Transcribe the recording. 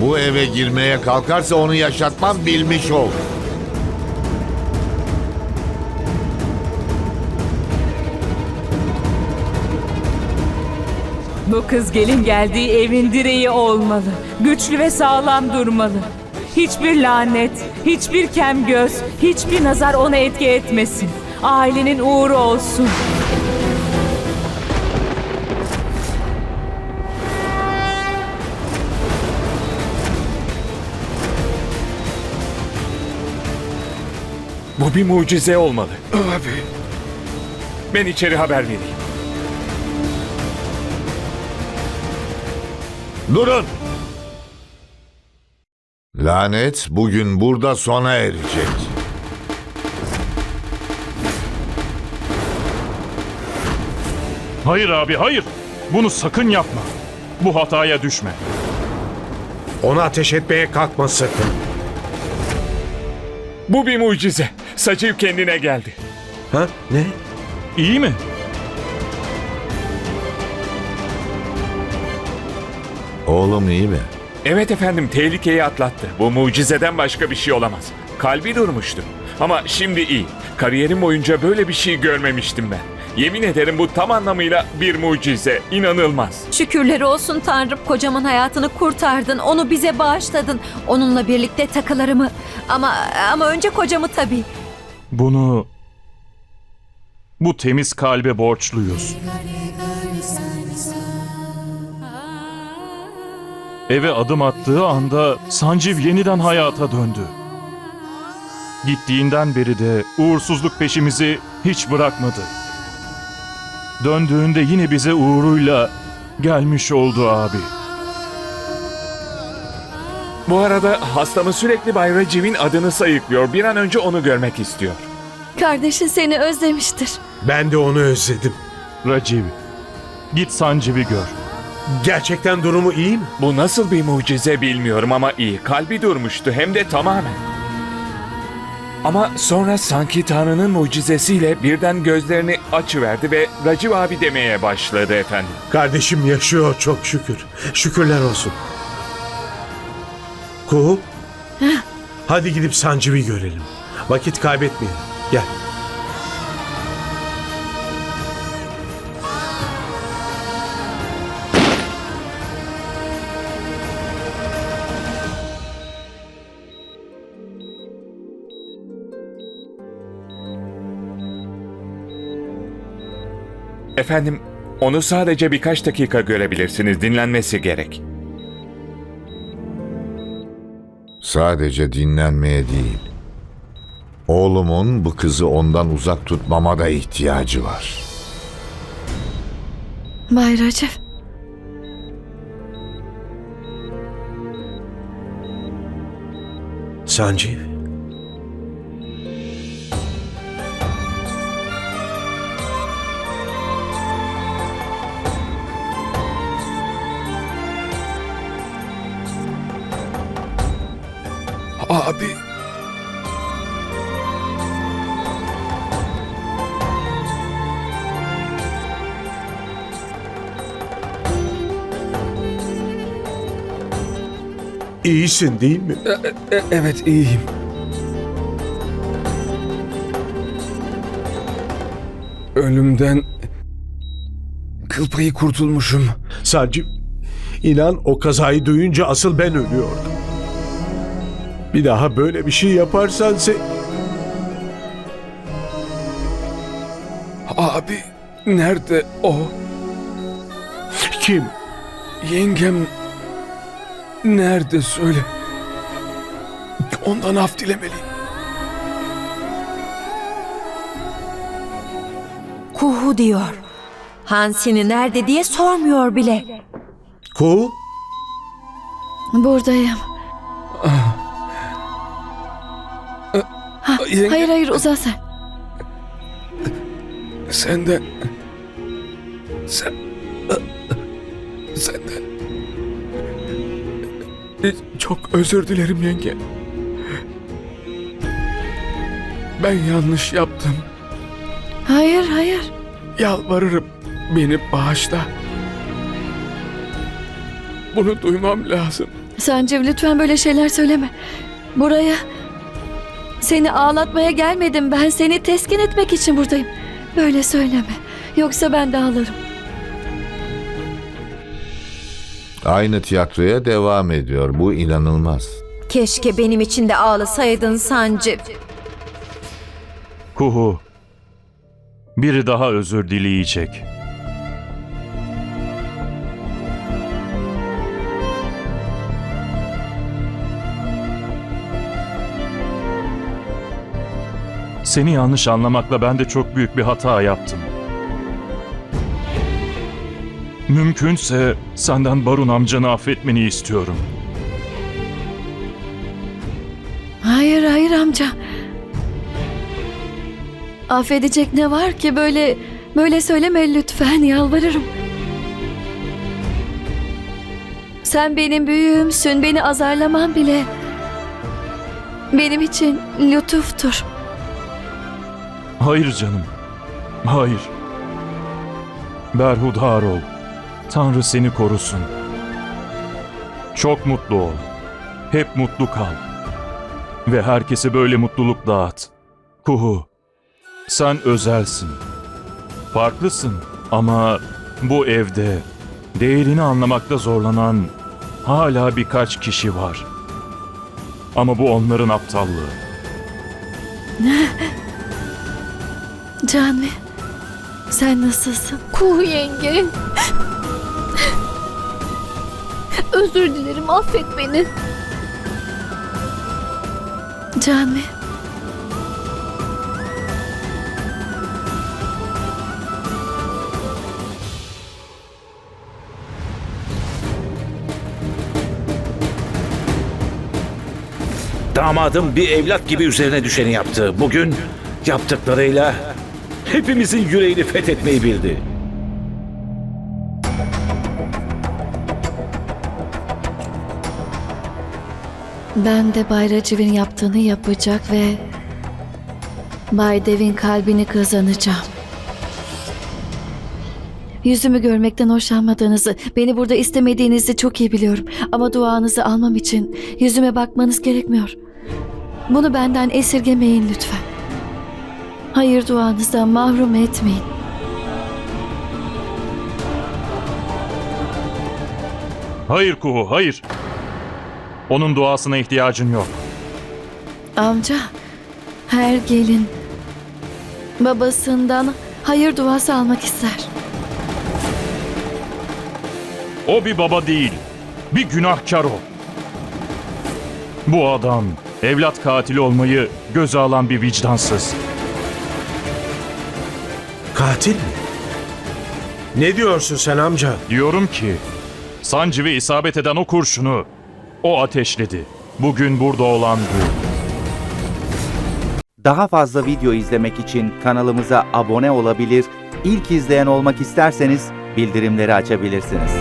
bu eve girmeye kalkarsa onu yaşatmam bilmiş ol. Bu kız gelin geldiği evin direği olmalı. Güçlü ve sağlam durmalı. Hiçbir lanet, hiçbir kem göz, hiçbir nazar ona etki etmesin. Ailenin uğru olsun. Bu bir mucize olmalı. Abi. Ben içeri haber vereyim. Durun! Lanet bugün burada sona erecek. Hayır abi hayır. Bunu sakın yapma. Bu hataya düşme. Ona ateş etmeye kalkma sakın. Bu bir mucize. Saciv kendine geldi. Ha? Ne? İyi mi? Oğlum iyi mi? Evet efendim tehlikeyi atlattı. Bu mucizeden başka bir şey olamaz. Kalbi durmuştu. Ama şimdi iyi. Kariyerim boyunca böyle bir şey görmemiştim ben. Yemin ederim bu tam anlamıyla bir mucize. İnanılmaz. Şükürler olsun Tanrım kocaman hayatını kurtardın. Onu bize bağışladın. Onunla birlikte takılarımı ama ama önce kocamı tabii. Bunu bu temiz kalbe borçluyuz. Eve adım attığı anda Sanciv yeniden hayata döndü. Gittiğinden beri de uğursuzluk peşimizi hiç bırakmadı. Döndüğünde yine bize uğruyla gelmiş oldu abi. Bu arada hastamız sürekli Bay Raciv'in adını sayıklıyor. Bir an önce onu görmek istiyor. Kardeşin seni özlemiştir. Ben de onu özledim. Raciv, git Sanciv'i gör. Gerçekten durumu iyi mi? Bu nasıl bir mucize bilmiyorum ama iyi. Kalbi durmuştu hem de tamamen. Ama sonra sanki Tanrı'nın mucizesiyle birden gözlerini açıverdi ve Raciv abi demeye başladı efendim. Kardeşim yaşıyor çok şükür. Şükürler olsun. Kuhu. Hadi gidip Sancı'yı görelim. Vakit kaybetmeyelim. Gel. Efendim, onu sadece birkaç dakika görebilirsiniz. Dinlenmesi gerek. Sadece dinlenmeye değil. Oğlumun bu kızı ondan uzak tutmama da ihtiyacı var. Bay Recep. Sancı. Abi. İyisin değil mi? evet iyiyim. Ölümden kıl payı kurtulmuşum. Sancı. İnan o kazayı duyunca asıl ben ölüyordum. Bir daha böyle bir şey yaparsan se... Abi nerede o? Kim? Yengem nerede söyle. Ondan af dilemeliyim. Kuhu diyor. Hansini nerede diye sormuyor bile. Kuhu? Buradayım. Yenge, Hayır hayır uza sen. Senden... Sen... Senden... Çok özür dilerim yenge. Ben yanlış yaptım. Hayır hayır. Yalvarırım beni bağışla. Bunu duymam lazım. Sancım lütfen böyle şeyler söyleme. Buraya seni ağlatmaya gelmedim. Ben seni teskin etmek için buradayım. Böyle söyleme. Yoksa ben de ağlarım. Aynı tiyatroya devam ediyor. Bu inanılmaz. Keşke benim için de ağlasaydın Sancı. Kuhu. Biri daha özür dileyecek. Seni yanlış anlamakla ben de çok büyük bir hata yaptım. Mümkünse senden Barun amcanı affetmeni istiyorum. Hayır hayır amca. Affedecek ne var ki böyle böyle söyleme lütfen yalvarırım. Sen benim büyüğümsün beni azarlaman bile benim için lütuftur. Hayır canım. Hayır. Berhudar ol. Tanrı seni korusun. Çok mutlu ol. Hep mutlu kal. Ve herkese böyle mutluluk dağıt. Kuhu. Sen özelsin. Farklısın ama bu evde değerini anlamakta zorlanan hala birkaç kişi var. Ama bu onların aptallığı. Canvi sen nasılsın? Kuhu yenge. Özür dilerim affet beni. Canvi. Damadım bir evlat gibi üzerine düşeni yaptı. Bugün yaptıklarıyla hepimizin yüreğini fethetmeyi bildi. Ben de Bay Raciv'in yaptığını yapacak ve Bay Dev'in kalbini kazanacağım. Yüzümü görmekten hoşlanmadığınızı, beni burada istemediğinizi çok iyi biliyorum. Ama duanızı almam için yüzüme bakmanız gerekmiyor. Bunu benden esirgemeyin lütfen. Hayır duanızdan mahrum etmeyin. Hayır Kuhu, hayır. Onun duasına ihtiyacın yok. Amca, her gelin babasından hayır duası almak ister. O bir baba değil. Bir günahkar o. Bu adam evlat katili olmayı göze alan bir vicdansız. Katil mi? Ne diyorsun sen amca? Diyorum ki Sancı'ya isabet eden o kurşunu o ateşledi. Bugün burada olan bu. Daha fazla video izlemek için kanalımıza abone olabilir, ilk izleyen olmak isterseniz bildirimleri açabilirsiniz.